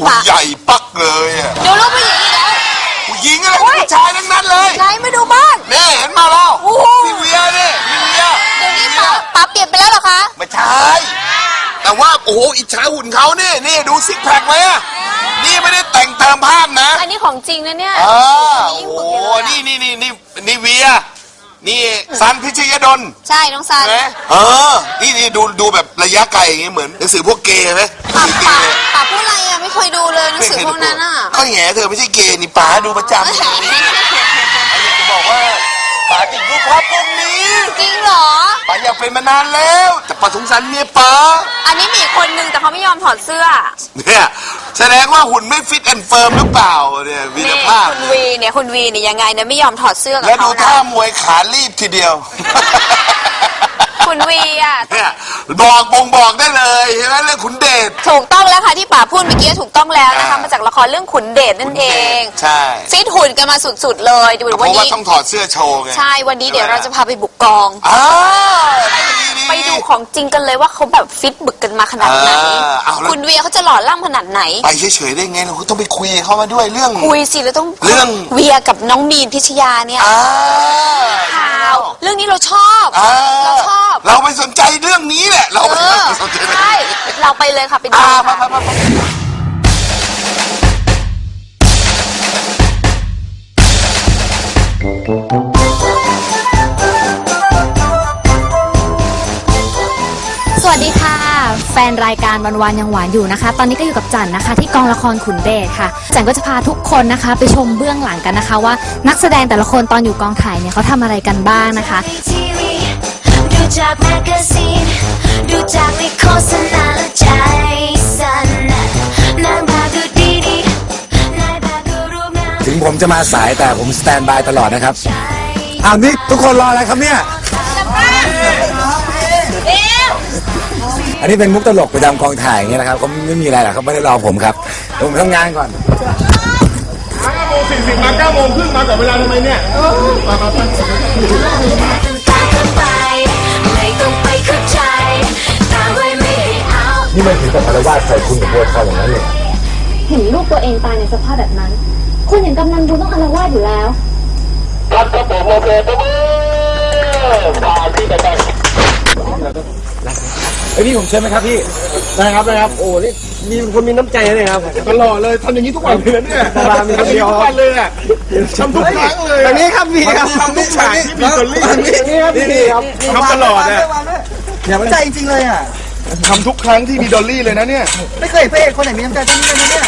อุ้ยใหญ่ปักเลยอะดูรูปผู้หญิงอีกแล้ว ผู้หญิงอะไรโอ้ยผู้ชายทั้งนั้นเลยไหนมาดูบ้านนี่เห็นมาแล้วโอ้โห พี่เวียนี่พี่เวียเดี๋ยวนี้ป๋าป๋าเปลี่ยนไปแล้วเหรอคะ ไม่ใช่แต่ว่าโอ้โหอิจฉาหุ่นเขานี่นี่ดูซิกแพคไหมอะนี่ไม่ได้แต่งเติมภาพนะ อันนี้ของจริงนะเนี่ยอ่าโอ้โห นี่นี่นี่นี่นี่เวีย นี่ซันพิชยดลใช่น้องซันใช่ไหมเออ นี่นี่ดูดูแบบระยะไกลอย่างเงี้ยเหมือนหนังสือพวกเกย์ไหมป๋าเกป๋าย์ป๋าพูดอะไรอ่ นังสือพวกนั้นอะก็แง่เธอไม่ใช่เกย์นี่ป๋าดูประจำเลยอยากจะบอกว่าป๋าติดรูปภาพพวกนี้จริงเหรอป๋าอยากเป็นมานานแล้ว แต่ป๋าสงสารเมียป๋าอันนี้มีอีกคนนึงแต่เขาไม่ยอมถอดเสื้อเนี่ยแสดงว่าหุ่นไม่ฟิตแอนด์เฟิร์มหรือเปล่าเนี่ยวีรนี่ภาพคุณวีเนี่ยคุณวีเนี่ยยังไงเนี่ยไม่ยอมถอดเสื้อกับแล้วดูเขาท่านะมวยขารีบทีเดียว คุณวีอะ เนี่ยบอกบ่งบอกได้เลยใช่ไหมเรื่องขุนเดช ถูกต้องแล้วค่ะที่ป๋าพูดเมื่อกี้ถูกต้องแล้วนะคะ อ่าม มาจากละครเรื่องขุนเดชนั่นเองใช่ฟิตหุ่นกันมาสุดๆเลยดูเพวันราะว่านี้ต้องถอดเสื้อโชว์ไง ใช่วันนี้เดี๋ยวเราจะพาไปบุกกอง อ้าวดีๆ ไปดูของจริงกันเลยว่าเขาแบบฟิตบึกกันมาขนาดไหนอ่าเอาแล้วคุณเวียเขาจะหล่อล่ำขนาดไหน ไปเฉยๆได้ไงเราต้องไปคุยกับเขามาด้วยเรื่อง คุยสิแล้วต้องเรื่อง เวียกับน้องมีนพิชยาเนี่ยอ่าข่าวเรื่องนี้เราชอบ อ่าเราชอบ เราไปสนใจเรื่องนี้แหละ เราเอไปอสนใจเรื่องใช่นี้เราไปเลยค่ะไปดูอ่าค่ะ มามา ฟนรายการวันวานยังหวานอยู่นะคะ ตอนนี้ก็อยู่กับจันนะคะ ที่กองละครขุนเดชค่ะ จันก็จะพาทุกคนนะคะ ไปชมเบื้องหลังกันนะคะ ว่านักแสดงแต่ละคนตอนอยู่กองถ่ายเนี่ยเขาทำอะไรกันบ้างนะคะ ทีวีดูจากแมกกาซีน ดูจากในโฆษณาแล้วใจสั่นนางแบบดูดีดีนายแบบดูรูปงามถึงผมจะมาสายแต่ผมสแตนบายตลอดนะครับ ใจ อ้าวนี่ทุกคนรออะไรครับเนี่ย อันนี้เป็นมุกตลกประจำกองถ่ายอย่างเงี้ยนะครับก็ไม่มีอะไรหรอกเขาไม่ได้รอผมครับเดี๋ยวผมทำงานก่อนสี่สิบมาเก้าโมงครึ่งมาก่อนเวลาทำไมเนี่ยเออมามามา ตามกันไป ไม่ต้องไปเข้าใจ ตามไว้ไม่ให้เอา นี่มันถึงกับอารวาสใส่คุณกับบัวทองอย่างนั้นเลยเห็นลูกตัวเองตายในสภาพแบบนั้น คนอย่างกำนันบุญต้องอารวาสอยู่แล้วเอ้ ยนี่ผมเชิญไหมครับพี่นะครับนะครับโอ้นี่มีคนมีน้ำใจเลยครับตลอดเลยทำอย่างนี้ทุกวันเลยนะเนี่ยดารามีคนเดียวทุกวันเลยอะทำทุกครั้งเลยอันนี้ครับพี่ครับทำทุกฉากที่มีตัวลี่นี่ครับพี่ครับทำตลอดอะอย่าใจจริงๆเลยอะทำทุกครั้งที่มีดอลลี่เลยนะเนี่ย ไม่เคยเห็นพระเอกคนไหนมีน้ำใจเท่านี้เลยนะเนี่ย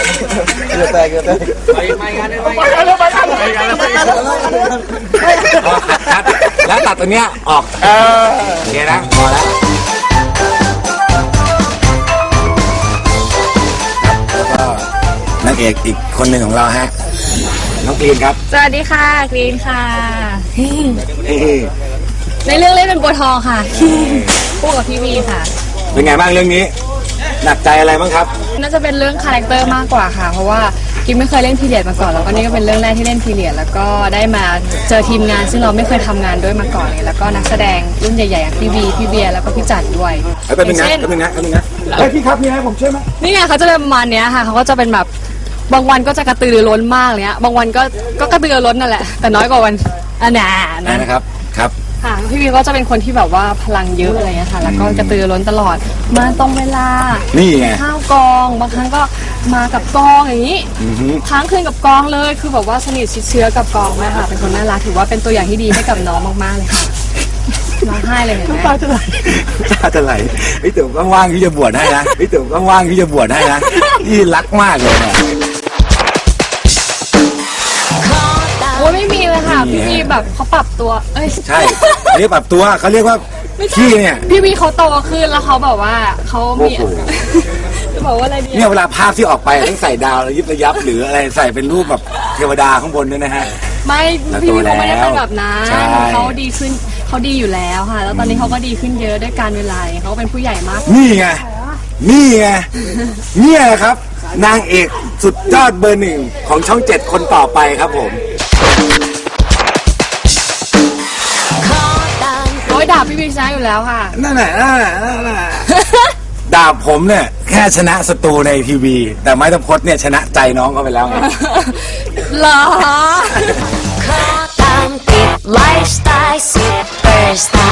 เกิดแต่เกิดแต่ไปกันแล้วไปกันแล้วไปกันแล้วแล้วตัดตัวเนี้ยออก เออโอเคนะพอแล้วแล้ว นางเอกอีกคนหนึ่งของเราฮะน้องกรีนครับสวัสดีค่ะกรีนค่ะเอ้ยในเรื่องเล่นเป็นบัวทองค่ะคู่กับพี่วีค่ะ เป็นไงบ้างเรื่องนี้หนักใจอะไรบ้างครับ น่าจะเป็นเรื่องคาแรคเตอร์มากกว่าค่ะ เพราะว่ากิมไม่เคยเล่นพีเรียดมาก่อนแล้วก็นี่ก็เป็นเรื่องแรกที่เล่นพีเรียดแล้วก็ได้มาเจอทีมงาน ซึ่งเราไม่เคยทำงานด้วยมาก่อนเลยแล้วก็นักแสดงรุ่นใหญ่ๆอย่างพี่วีพี่เบียร์แล้วก็พี่จัดด้วยเอ้ยแป๊บนึงนะอย่างเช่นแป๊บนึงนะแป๊บนึงนะเฮ้ยพี่ครับมีอะไรให้ผมช่วยไหมนี่ไงเขาจะเป็นประมาณเนี้ยค่ะเขาก็จะเป็นแบบ บางวันก็จะกระตือรือร้นมากเลยอะบางวันก็ก็กระตือรือร้นนั่นแหละ แต่น้อยกว่าวันอันน่ะได้นะนะครับ ครับ ค่ะพี่วีก็จะเป็นคนที่แบบว่าพลังเยอะอะไรเงี้ยค่ะ แล้วก็กระตือรือร้นตลอด มาตรงเวลา นี่ไง ข้าวกอง บางครั้งก็มากับกองอย่างนี้ อือฮึค้างคืนกับกองเลย คือแบบว่าสนิทชิดเชื้อกับกองมากค่ะ เป็นคนน่ารัก ถือว่าเป็นตัวอย่างที่ดีให้กับน้องมากๆเลยค่ะร้องไห้เลยเห็นไหมตาจะไหลตาจะไหลพี่ติ๋วก็ว่างที่จะบวชให้นะพี่ติ๋วก็ว่างที่จะบวชให้นะนี่รักมากเลยเนี่ย พี่วีแบบเขาปรับตัว เอ้ยใช่อันนี้ปรับตัวเขาเรียกว่าไม่ใช่ขี้เนี่ยพี่วีเขาโตขึ้นแล้วเขาแบบว่าเขามีโอ้โหจะบอกว่าอะไรดีเนี่ยเวลาภาพที่ออกไปต้องใส่ดาวระยิบระยับหรืออะไรใส่เป็นรูปแบบเทวดาข้างบนด้วยนะฮะ ไม่แล้วพี่วีโตเขาไม่ได้แล้วเป็นแบบนั้นใช่ เขาดีขึ้นเขาดีอยู่แล้วค่ะ แล้วตอนนี้เขาก็ดีขึ้นเยอะด้วยการเวลาเขาเป็นผู้ใหญ่มาก นี่ไงนี่ไงเนี่ยนะครับ นางเอกสุดยอดเบอร์หนึ่งของช่องเจ็ดคนต่อไปครับผม ด่าพี่วีชนะอยู่แล้วค่ะ นั่นแหละนั่นแหละนั่นแหละดาบผมเนี่ยแค่ชนะศัตรูในทีวี แต่ไม้ตะพดเนี่ยชนะใจน้องเขาไปแล้วไง เหรอ ขอตามติดไลฟ์สไตล์ซุปเปอร์สตาร์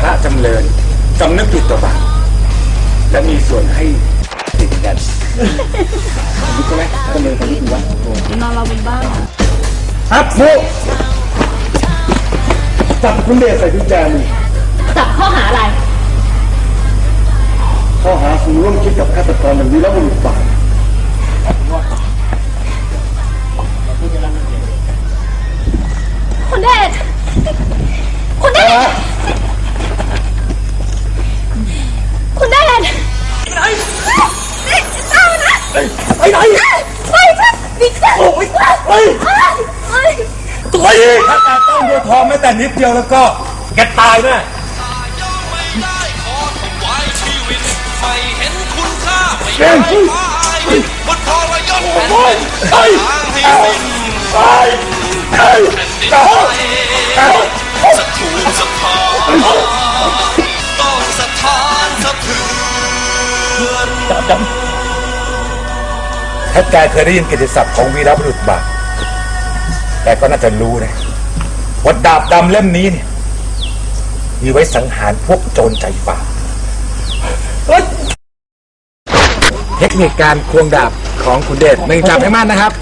พระจำเริญสำนึกผิดต่อบาปและมีส่วนให้ติดกันรู้ใช่ไหมพระจำเริญสำนึกผิดวะนอนเราบนบ้านครับฟุจับคุณเดชใส่กุญแจมือจับข้อหาอะไร ข้อหาคุณร่วมคิดกับฆาตกรอย่างนี้แล้วบุรุษบาปคุณเดชคุณเดช ตัวเองถ้าแต่ต้องตัวทองแม้แต่นิดเดียวแล้วก็แกตายแน่ไม่เห็นคุณค่าไม่เก่งฟ้าอายบนทรยศแผ่นโอ้ยดินไปทางสิ้นไปไปแผ่นดินไปไทยสักถูกสะท้อนต้องสะท้านสะเทือน ถ้าแกเคยได้ยินกิตติศัพท์ของวีรบุรุษบาปแกก็น่าจะรู้นะว่าดาบดำเล่มนี้เนี่ยมีไว้สังหารพวกโจรใจบาปเทคนิคการควงดาบของคุณเดชหนึ่งจับให้มั่นนะครับ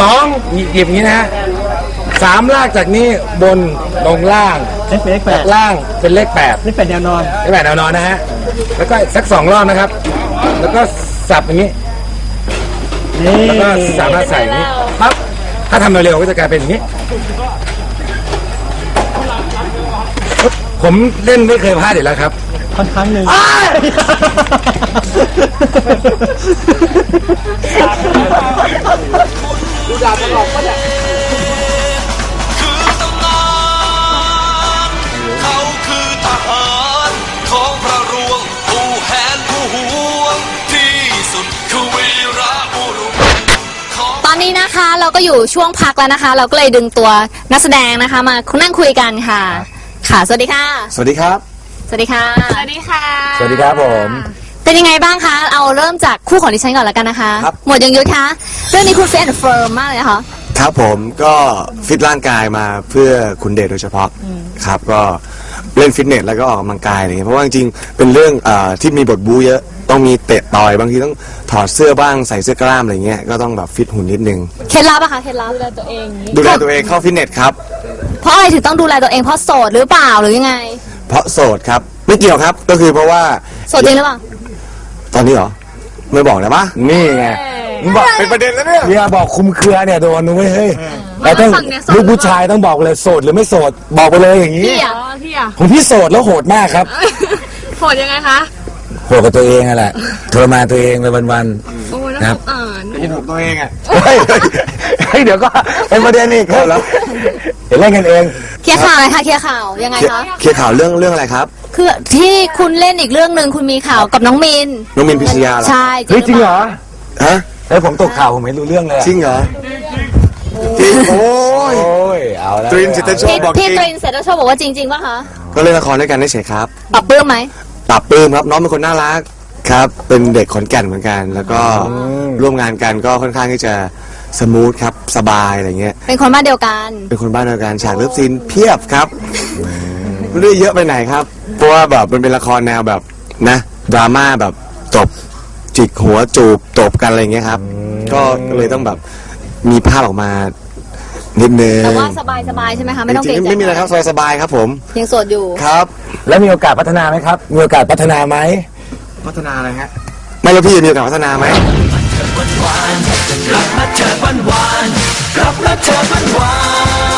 สองหยิบอย่างนี้นะฮะสามลากจากนี้บนลงล่างเลขแปจากดล่างเป็นเลขแปดเลขแปดแนวนอนเลขแปดแนวนอนนะฮะ แล้วก็สักสองรอบนะครับ แล้วก็ สับอย่างนี้นี่แล้วก็สามารถใส่อย่างนี้ปั๊บถ้าทำเร็วๆก็จะกลายเป็นอย่างนี้ผมเล่นไม่เคยพลาดอีกแล้วครับ ค่อนข้างหนึ่งคือ องตอนนี้นะคะ เราก็อยู่ช่วงพักแล้วนะคะ เราก็เลยดึงตัวนักแสดงนะคะ มานั่งคุยกันค่ะ ค่ะสวัสดีค่ะ สวัสดีครับ สวัสดีค่ะ สวัสดีค่ะ สวัสดีครับผม เป็นยังไงบ้างคะ เอาเริ่มจากคู่ของดิฉันก่อนแล้วกันนะคะ ครับ หมวดยังยุทธคะ เรื่องนี้คุณเฟนเฟิร์มมากเลยนะคะครับผมก็ฟิตร่างกายมาเพื่อคุณเดชโดยเฉพาะครับก็ เล่นฟิตเนสแล้วก็ออกกำลังกายอะไรเงี้ยเพราะว่าจริงๆเป็นเรื่องเออที่มีบทบูเยอะต้องมีเตะต่อยบางทีต้องถอดเสื้อบ้างใส่เสื้อกล้ามอะไรเงี้ยก็ต้องแบบฟิตหุ่นนิดนึง เคล็ดลับอะคะเคล็ดลับดูแลตัวเองเข้าฟิตเนสครับ เพราะอะไรถึงต้องดูแลตัวเองเพราะโสดหรือเปล่าหรือยังไงเพราะโสดครับไม่เกี่ยวครับก็คือเพราะว่าโสดจริงหรือเปล่าตอนนี้เหรอไม่บอกนะปะนี่ไงมึงบอกเป็นประเด็นแล้วเนี่ยเนี่ยบอกคุมเครือเนี่ยโดนนุ้ยเฮ้ย แต่ต้องฝั่งเนี่ยโสด ลูกผู้ชายต้องบอกเลยโสดหรือไม่โสดบอกไปเลยอย่างนี้ พี่อะพี่อะผมพี่โสดแล้วโหดมากครับโหดยังไงคะ โหดกับตัวเองนั่นแหละทรมานตัวเองไปวัน โอ้ยๆนะครับอ่านเห็นผมตัวเองอะเฮ้ยเฮ้ยเดี๋ยวก็เป็นประเด็นอีกเฮ้ยเดี๋ยวเล่นกันเอง เคลียร์ข่าวหน่อยค่ะเคลียร์ข่าวยังไงคะเคลียร์ข่าวเรื่องเรื่องอะไรครับ คือที่คุณเล่นอีกเรื่องหนึ่งคุณมีข่าวกับน้องมินน้องมินพิชยาเหรอใช่เฮ้ยจริงเหรอฮะเฮ้ยผมตกข่าวผมไม่รู้เรื่องเลยอะจริงเหรอ จริงโอ้ยโอ้ยเอาแล้วตรินสิทธโชคพี่บอกจพี่ริงตรินเสร็จแล้วชอบบอกว่าจริงๆป่ะคะก็เล่นละครด้วยกันได้เฉยครับ ปรับปลื้มไหม ปรับปลื้มครับน้องเป็นคนน่ารักครับ เป็นเด็กขอนแก่นเหมือนกัน แล้วก็ร่วมงานกันก็ค่อนข้างที่จะสมูทครับสบายอะไรเงี้ยเป็นคนบ้านเดียวกัน เป็นคนบ้านเดียวกันฉากเลิฟซีนเพียบครับไม่ได้เยอะไปไหนครับ เพราะว่าแบบมันเป็นละครแนวแบบนะดราม่าแบบตบจิกหัวจูบตบกันอะไรเงี้ยครับ ก็ก็เลยต้องแบบ มีภาพออกมานิดนึงแต่ว่าสบายสบายใช่ไหมคะไม่ต้องเกรริงงใจไม่มีอะไรครับสบายสบายครับผมยังสดอยู่ ครับ แล้วมีโอกาสพัฒนาไหมครับ มีโอกาสพัฒนาไหม พัฒนาอะไรฮะไม่รู้พี่มีโอกาสพัฒนาไหม กลับมาเจอวันวานกลับมาเจอวันวาน